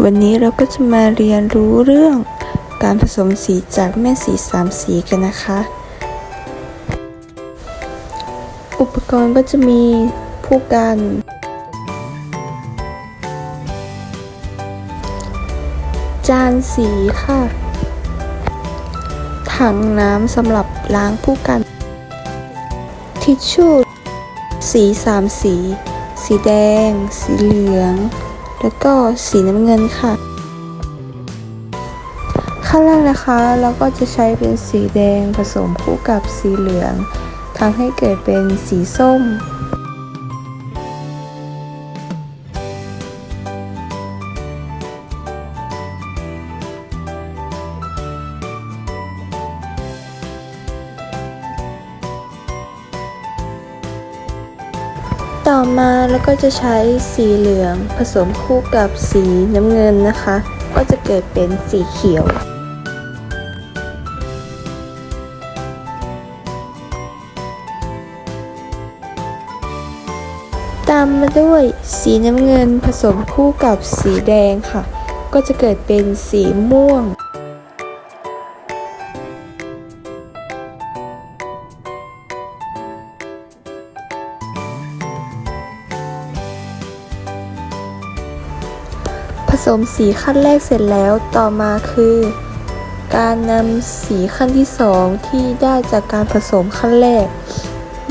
วันนี้เราก็จะมาเรียนรู้เรื่องการผสมสีจากแม่สีสามสีกันนะคะ อุปกรณ์ก็จะมีผู้กัน จานสีค่ะ ถังน้ำสำหรับล้างผู้กัน ทิชชู่ สีสามสี สีแดง สีเหลือง แล้วก็สีน้ำเงินค่ะ ขั้นแรกนะคะเราก็จะใช้เป็นสีแดงผสมคู่กับสีเหลืองทำให้เกิดเป็นสีส้ม ต่อมาเราก็จะใช้สีเหลืองผสมคู่กับสีน้ำเงินนะคะ ก็จะเกิดเป็นสีเขียวตามมาด้วยสีน้ำเงินผสมคู่กับสีแดงค่ะ ก็จะเกิดเป็นสีม่วง ผสมสีขั้นแรกเสร็จแล้วต่อมาคือ การนำสีขั้นที่สองที่ได้จากการผสมขั้นแรก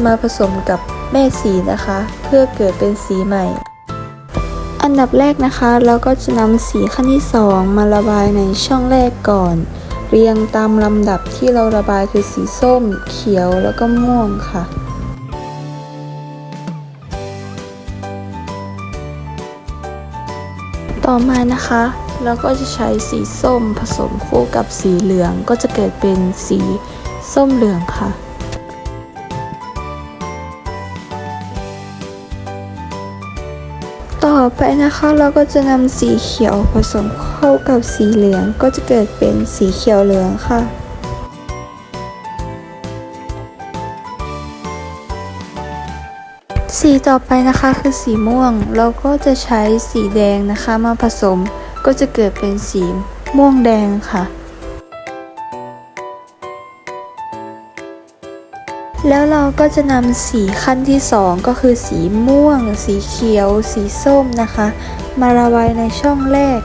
มาผสมกับแม่สีนะคะ เพื่อเกิดเป็นสีใหม่ อันดับแรกนะคะ เราก็จะนำสีขั้นที่สองมาระบายในช่องแรกก่อน เรียงตามลำดับที่เราระบายคือสีส้ม เขียวแล้วก็ม่วงค่ะ ต่อมานะคะเราก็จะใช้สีส้มผสมคู่กับสีเหลืองก็จะเกิดเป็นสีส้มเหลืองค่ะ ต่อไปนะคะเราก็จะนำสีเขียวผสมเข้ากับสีเหลืองก็จะเกิดเป็นสีเขียวเหลืองค่ะ สีต่อไปนะคะคือสีม่วง เราก็จะใช้สีแดงนะคะมาผสมก็จะเกิดเป็นสีม่วงแดงค่ะ แล้วเราก็จะนำสีขั้นที่สองก็คือสีม่วง สีเขียว สีส้มนะคะ มาระบายในช่องแรก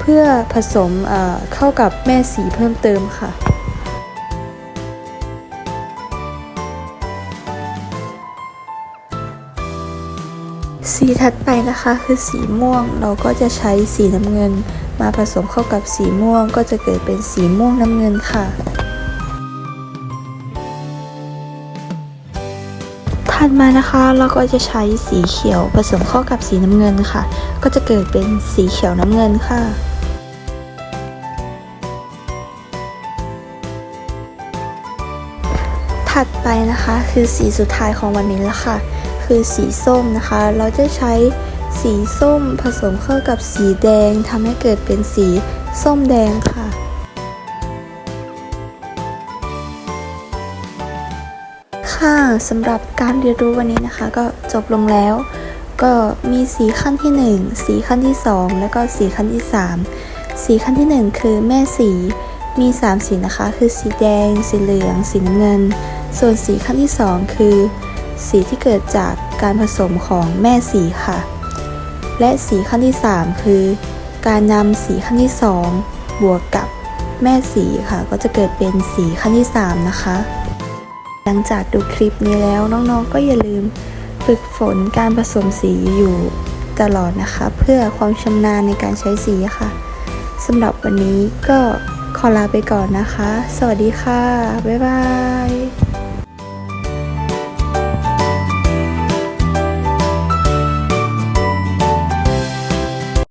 เพื่อผสมเเข้ากับแม่สีเพิ่มเติมค่ะ สีถัดไปนะคะคือสีม่วงเราก็จะใช้สีน้ำเงิน มาผสมเข้ากับสีม่วง ก็จะเกิดเป็นสีม่วงน้ำเงินค่ะ ถัดมานะคะเราก็จะใช้สีเขียวผสมเข้ากับสีน้ำเงินค่ะ ก็จะเกิดเป็นสีเขียวน้ำเงินค่ะถัดไปนะคะคือสีสุดท้ายของวันนี้แล้วค่ะ คือสีส้มนะคะ เราจะใช้สีส้มผสมเข้ากับสีแดงทำให้เกิดเป็นสีส้มแดงค่ะ ค่ะสำหรับการเรียนรู้วันนี้นะคะ ก็จบลงแล้ว ก็มีสีขั้นที่ 1 สีขั้นที่ 2 แล้วก็สีขั้นที่ 3 สีขั้นที่ 1 คือแม่สีมี 3 สีนะคะ คือสีแดง สีเหลือง สีน้ำเงิน ส่วนสีขั้นที่ 2 คือ สีที่เกิดจากการผสมของแม่สีค่ะ และสีขั้นที่ 3 คือ การนำสีขั้นที่ 2 บวกกับแม่สีค่ะ ก็จะเกิดเป็นสีขั้นที่ 3 นะคะ หลังจากดูคลิปนี้แล้วน้องๆ ก็อย่าลืมฝึกฝนการผสมสีอยู่ตลอดนะคะ เพื่อความชำนาญในการใช้สีค่ะสำหรับวันนี้ก็ขอลาไปก่อนนะคะ สวัสดีค่ะ บ๊ายบาย